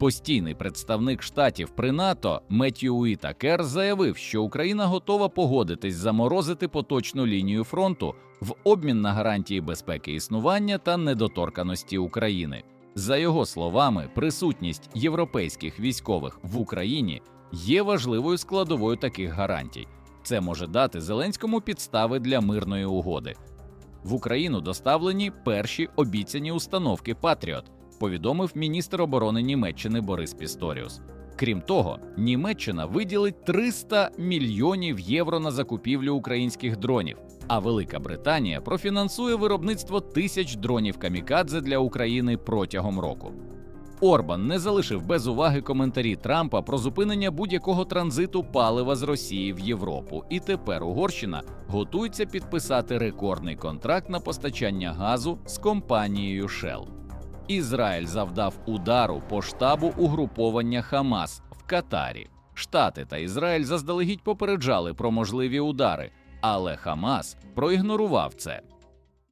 Постійний представник штатів при НАТО Меттью Уітакер заявив, що Україна готова погодитись заморозити поточну лінію фронту в обмін на гарантії безпеки існування та недоторканості України. За його словами, присутність європейських військових в Україні є важливою складовою таких гарантій. Це може дати Зеленському підстави для мирної угоди. В Україну доставлені перші обіцяні установки Патріот, повідомив міністр оборони Німеччини Борис Пісторіус. Крім того, Німеччина виділить 300 мільйонів євро на закупівлю українських дронів, а Велика Британія профінансує виробництво тисяч дронів камікадзе для України протягом року. Орбан не залишив без уваги коментарі Трампа про зупинення будь-якого транзиту палива з Росії в Європу, і тепер Угорщина готується підписати рекордний контракт на постачання газу з компанією Shell. Ізраїль завдав удару по штабу угруповання Хамас в Катарі. Штати та Ізраїль заздалегідь попереджали про можливі удари, але Хамас проігнорував це.